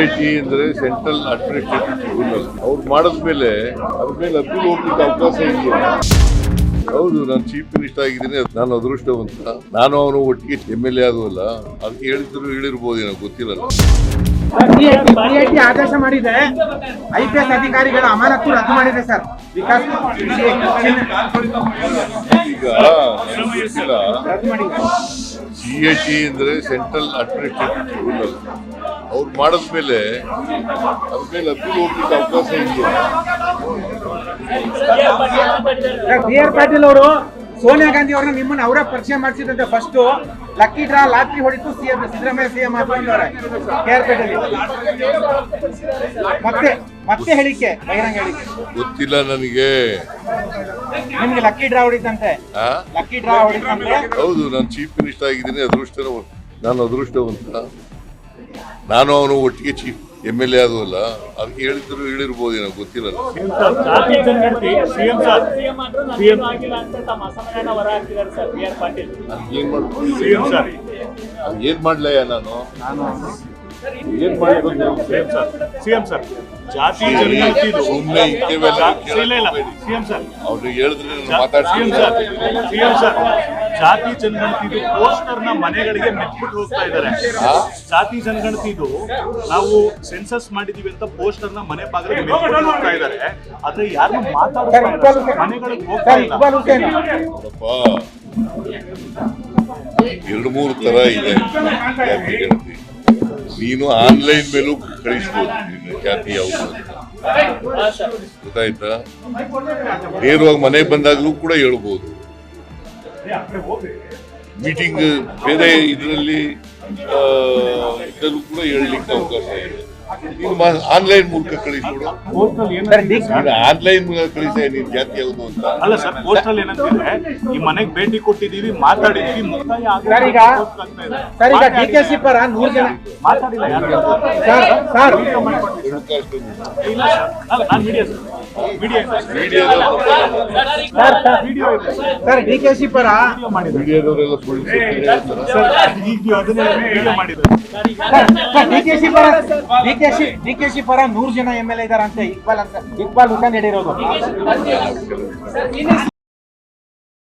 A T ಅಂದರೆ central administrative tribunal. ಅವ್ರು ಮಾಡಿದ್ಮೇಲೆ ಅದ್ರ ಮೇಲೆ ಅಪೀಲ್ ಹೋಗ್ಲಿಕ್ಕೆ ಅವಕಾಶ ಇದೆಯಾ ಹೌದು ನಾನು ಚೀಫ್ ಮಿನಿಸ್ಟರ್ ಆಗಿದ್ದೀನಿ ನಾನು ಅದೃಷ್ಟವಂತ. ನಾನು ಅವನು ಒಟ್ಟಿಗೆ ಎಂ ಎಲ್ ಎ ಆದವಲ್ಲ. ಅದಕ್ಕೆ ಹೇಳಿದ್ರು ಹೇಳಿರ್ಬೋದು ಏನೋ ಗೊತ್ತಿಲ್ಲ ಸಿಐಟಿ ಆದೇಶ ಮಾಡಿದೆ. ಐ ಪಿ ಎಸ್ ಅಧಿಕಾರಿಗಳ ಅಮಾನತು ರದ್ದು ಮಾಡಿದೆ ಸರ್. ವಿಕಾಸ್ ಈಗ ಗೊತ್ತಿಲ್ಲ. ರದ್ದು ಮಾಡಿದೆ. ಸಿ ಎ ಟಿ ಅಂದರೆ ಸೆಂಟ್ರಲ್ ಅಡ್ಮಿನಿಸ್ಟ್ರೇಟಿವ್ ಟ್ರಿಬ್ಯುನಲ್. ಅವ್ರು ಮಾಡಿದ್ಮೇಲೆ ಅದ್ರ ಮೇಲೆ ಹೋಗ್ಲಿಕ್ಕೆ ಅವಕಾಶ ಇದೆಯಾ ಬಿ ಆರ್ ಪಾಟೀಲ್ ಅವರು ಸೋನಿಯಾ ಗಾಂಧಿ ಅವ್ರನ್ನ ನಿಮ್ಮನ್ನ ಅವರೇ ಪರಿಚಯ ಮಾಡಿಸಿದಂತೆ ಫಸ್ಟ್ ಲಕ್ಕಿ ಡ್ರಾ ಲಾಟ್ರಿ ಹೊಡಿತು ಸಿಎಂ ಸಿದ್ದರಾಮಯ್ಯ ಸಿಎಂ ಆರ್ ಪೇಟೆಯಲ್ಲಿ ಮತ್ತೆ ಮತ್ತೆ ಹೇಳಿಕೆ ಬಹಿರಂಗ ಹೇಳಿಕೆ. ಗೊತ್ತಿಲ್ಲ ನನಗೆ. ನಿಮ್ಗೆ ಲಕ್ಕಿ ಡ್ರಾ ಹೊಡಿತಂತೆ. ಆ? ಲಕ್ಕಿ ಡ್ರಾ ಹೊಡಿತಂತೆ. ಹೌದು ನಾನು ಚೀಫ್ ಮಿನಿಸ್ಟರ್ ಆಗಿದ್ದೀನಿ ಅದೃಷ್ಟ ನಾನು ಅದೃಷ್ಟವಂತ. ನಾನು ಅವನು ಒಟ್ಟಿಗೆ ಚೀಫ್ ಎಂ ಎಲ್ ಎ ಆದವಲ್ಲ ಅದಕ್ಕೆ ಹೇಳಿದ್ರು ಹೇಳಿರ್ಬೋದು ಏನೋ ಗೊತ್ತಿಲ್ಲ ಜಾತಿ ಜನಗಣತಿ ಸಿಎಂ ಸರ್ ಸಿಎಂ ಆಗಿಲ್ಲ ಅಂತ ತಮ್ಮ ಅಸಮಾಧಾನ ಹೊರ ಸರ್ ಬಿ ಪಾಟೀಲ್. ನಾನು ಏನ್ ಮಾಡ್ಲಯ್ಯ ನಾನು? ಏನ್ ಮಾಡ್ಬೇಕು? ಸಿಎಂ ಸರ್ ಸಿಎಂ ಸರ್ ಜಾತಿ ಸುಮ್ಮನೆ ಇಂಥವೆಲ್ಲ ಇಲ್ಲ ಇಲ್ಲ. CM sir. ಅವ್ರಿಗೆ ಹೇಳಿದ್ರೆ ಸಿಎಂ ಮಾತಾಡ್ತೀನಿ. ಸರ್. ಸಿಎಂ ಸರ್ ಜಾತಿ ಜನಗಣತಿದು ಪೋಸ್ಟರ್ನ ಮನೆಗಳಿಗೆ ಮೆಟ್ಬಿಟ್ಟು ಹೋಗ್ತಾ ಇದ್ದಾರೆ. ಜಾತಿ ಜನಗಣತಿದು ನಾವು ಸೆನ್ಸಸ್ ಮಾಡಿದೀವಿ ಅಂತ ಪೋಸ್ಟರ್ನ ಮನೆ ಬಾಗಿಲಿಗೆ ಮೆಟ್ಬಿಟ್ಟು ಹೋಗ್ತಾ ಇದ್ದಾರೆ. ಆದ್ರೆ ಯಾರು ಮಾತಾಡ್ತಾರೆ ಮನೆಗಳಿಗೆ ಹೋಗ್ತಾ ಇಲ್ಲ. ಎರಡು ಮೂರು ತರ ಇದೆ. ನೀನು ಆನ್ಲೈನ್ ಮೇಲೂ ಕಳಿಸ್ಬೋದು. ಜಾತಿ ಯಾವುದು. ಗೊತ್ತಾಯ್ತಾ? ನೇರವಾಗಿ ಮನೆಗೆ ಬಂದಾಗಲೂ ಕೂಡ ಹೇಳ್ಬೋದು. ಮೀಟಿಂಗ್ ಬೇರೆ ಇದರಲ್ಲಿ ಇದರಲ್ಲೂ ಕೂಡ ಹೇಳಲಿಕ್ಕೆ ಅವಕಾಶ ಇದೆ. ಆನ್ಲೈನ್ ಮೂಲಕ ಕಳಿಸಿ ನೋಡು ಸರ್ ಡಿ ನೀನು ಆನ್ಲೈನ್ ಮೂಲಕ ಕಳಿಸ ನೀನ್ ಜಾತಿ ಯಾವುದು ಅಂತ. ಅಲ್ಲ ಸರ್ ಪೋಸ್ಟಲ್ ಏನಂತಂದ್ರೆ ಈ ಮನೆಗೆ ಭೇಟಿ ಕೊಟ್ಟಿದೀವಿ ಮಾತಾಡಿದ್ದೀವಿ ಮುಕ್ತಾಯ ಸರ್ ಈಗ ಡಿ ಕೆ ಸಿ ಪರ ನೂರು ಜನ ಮಾತಾಡಿಲ್ಲ ಸರ್ ಸರ್. ಇಲ್ಲ ಸರ್ ಅಲ್ಲ ನಾನು media sir sir sir video ಇದೆ. ಸರ್ ಡಿ ಕೆ ಸಿ ಪರ? ಡಿ ಕೆ ಸಿ ಪರ D K C D K C ಪರ ನೂರು ಜನ ಎಂ ಎಲ್ ಎ ಇದಾರಂತೆ ಇಕ್ಬಾಲ್ ಅಂತ ಇಕ್ಬಾಲ್ ಹುಸೇನ್ ಹೇಳಿರೋದು